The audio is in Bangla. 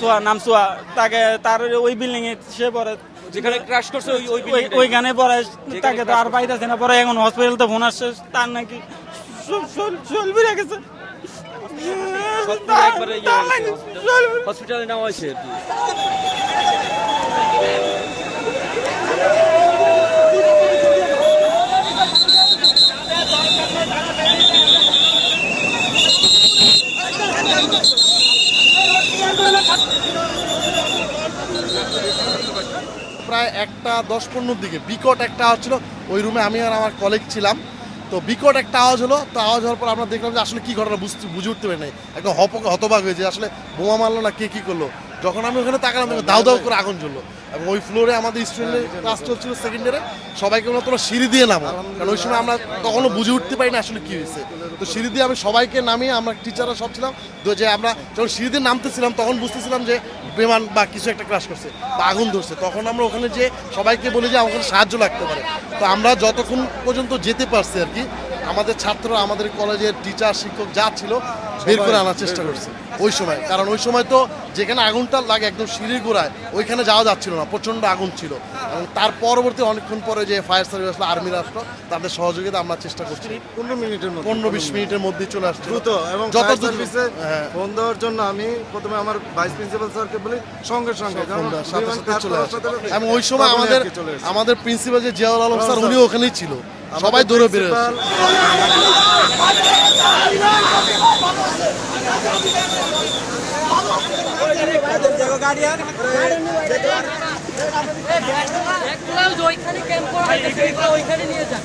সোয়া নাম সোয়া তাকে তার ওই বিল্ডিং এ সে পরে যেখানে ক্রাশ করছে ওই ওই। ওইখানে পরে তাকে তো আর পাইতেছে না। পরে এখন হসপিটাল তো ফোন আসছে তার নাকি চলবি রেখেছে সব পুরো একবারে ইয়ে হসপিটালে নেওয়া হয়েছে আর কি। প্রায় একটা দশ পনেরোর দিকে। বিকট একটা আওয়াজ ছিল। ওই রুমে আমি আর আমার কলিগ ছিলাম। তো বিকট একটা আওয়াজ হলো। তো আওয়াজ হওয়ার পর আমরা দেখলাম যে আসলে কী ঘটনা বুঝতে বুঝে উঠতে পারি নাই। একদম হপ হতবাক হয়েছে আসলে বোমা মারলো না কে কী করল। যখন আমি ওখানে তাকালাম দাও দাউ করে আগুন জ্বললো। এবং ওই ফ্লোরে আমাদের স্টুডেন্টের ক্লাস চলছিল সেকেন্ড ইয়ারে সবাইকে বললাম তোমরা সিঁড়ি দিয়ে নামো। কারণ ওই সময় আমরা তখনও বুঝে উঠতে পারি না আসলে কি হয়েছে। তো সিঁড়ি দিয়ে আমি সবাইকে নামিয়ে আমরা টিচাররা সব ছিলাম। তো যে আমরা যখন সিঁড়ি দিয়ে নামতেছিলাম তখন বুঝতেছিলাম যে বিমান বা কিছু একটা ক্রাশ করছে বা আগুন ধরছে। তখন আমরা ওখানে যে সবাইকে বলি যে আমাকে সাহায্য লাগতে পারে। তো আমরা যতক্ষণ পর্যন্ত যেতে পারছি আর কি আমাদের ছাত্র আমাদের কলেজের টিচার শিক্ষক যা ছিল বের করে আনার চেষ্টা করছে। ওই সময়। কারণ ওই সময় তো যেখানে আগুনটা লাগে একদম সিঁড়ির গোড়ায় ওইখানে যাওয়া যাচ্ছিল না প্রচণ্ড আগুন ছিল। এবং তার পরবর্তী অনেকক্ষণ পরে যে ফায়ার সার্ভিস আসলো আর্মিরা আসলো তাদের সহযোগিতা আমরা চেষ্টা করছি। পনেরো মিনিটের মধ্যে। পনেরো বিশ মিনিটের মধ্যেই চলে আসছে। দ্রুত এবং যত সার্ভিসে হ্যাঁ। ফোন দেওয়ার জন্য আমি প্রথমে আমার ভাইস প্রিন্সিপাল স্যারকে বলি সঙ্গে সঙ্গে এবং ওই সময় আমাদের। আমাদের প্রিন্সিপাল যে জিয়াউল আলম স্যার। উনি ওখানেই ছিল। সবাই দৌড়ে বেরো principal ওইখানে ক্যাম্প করা ওইখানে নিয়ে যান